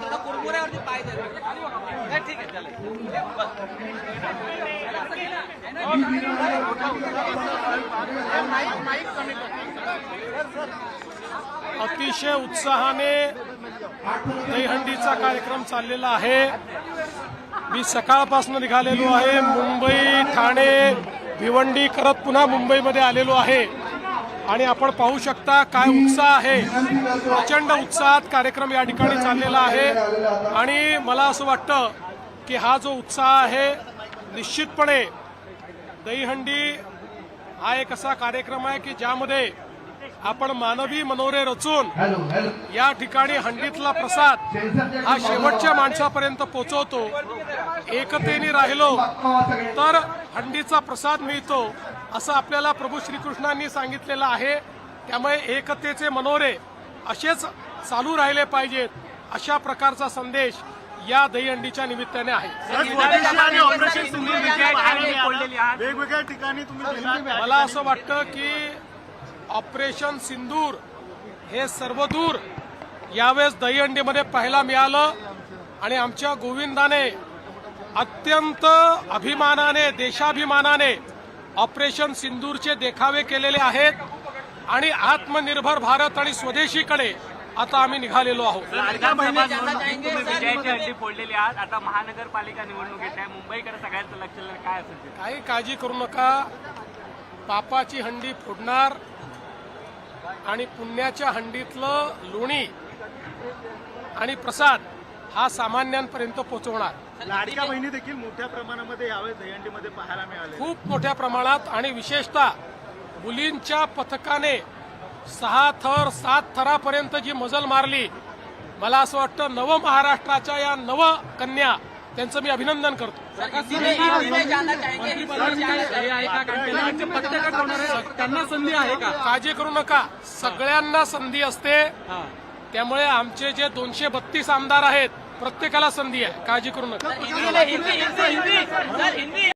कुरमुऱ्यावरती पाय म्हणजे ठीक आहे चालेल अतिशय उत्साहाने दहीहंडीचा कार्यक्रम चाललेला आहे. मी सकाळपासून निघालेलो आहे. मुंबई ठाणे भिवंडी करत पुन्हा मुंबईमध्ये आलेलो आहे. आणि आपण पाहू शकता काय उत्साह आहे. प्रचंड उत्साहात कार्यक्रम या ठिकाणी चाललेला आहे. आणि मला असं वाटतं की हा जो उत्साह आहे निश्चितपणे दहीहंडी हा एक असा कार्यक्रम आहे की ज्यामध्ये आपण मानवी मनोरे रचून या ठिकाणी हंडीतला प्रसाद हा शेवटच्या माणसापर्यंत पोहोचवतो एकतेने राहिलो तर हंडीचा प्रसाद मिळतो असं आपल्याला प्रभू श्रीकृष्णांनी सांगितलेलं आहे. त्यामुळे एकतेचे मनोरे असेच चालू राहिले पाहिजेत अशा प्रकारचा संदेश या दहीहंडीच्या निमित्ताने आहे. वेगवेगळ्या ठिकाणी. मला असं वाटतं की ऑपरेशन सिंदूर हे सर्वदूर यावेळेस दहीहंडीमध्ये पाहायला मिळालं आणि आमच्या गोविंदाने अत्यंत अभिमानाने देशाभिमानाने ऑपरेशन सिंदूरचे देखावे केलेले आहेत आणि आत्मनिर्भर भारत आणि स्वदेशीकडे आता आम्ही निघालेलो आहोत आहात आता महानगरपालिका निवडणूक येत आहे मुंबईकडे सगळ्यांचं लक्ष. काय असेल? काही काळजी करू नका पापाची हंडी फोडणार आणि पुण्याच्या हंडीतलं लोणी आणि प्रसाद हा सामान्यांपर्यंत पोहोचवणार लाडक्या बहिणी देखील मोठ्या प्रमाणामध्ये यावेळेस दहीहंडीमध्ये पाहायला मिळाले. खूप मोठ्या प्रमाणात आणि विशेषतः मुलींच्या पथकाने सहा थर सात थरापर्यंत जी मजल मारली मला असं वाटतं नव महाराष्ट्राच्या या नव कन्या त्यांचं मी अभिनंदन करतो. त्यांना संधी आहे का? काळजी करू नका. सगळ्यांना संधी असते. त्यामुळे आमचे जे दोनशे बत्तीस आमदार आहेत प्रत्येकाला संधी आहे. काळजी करू नका.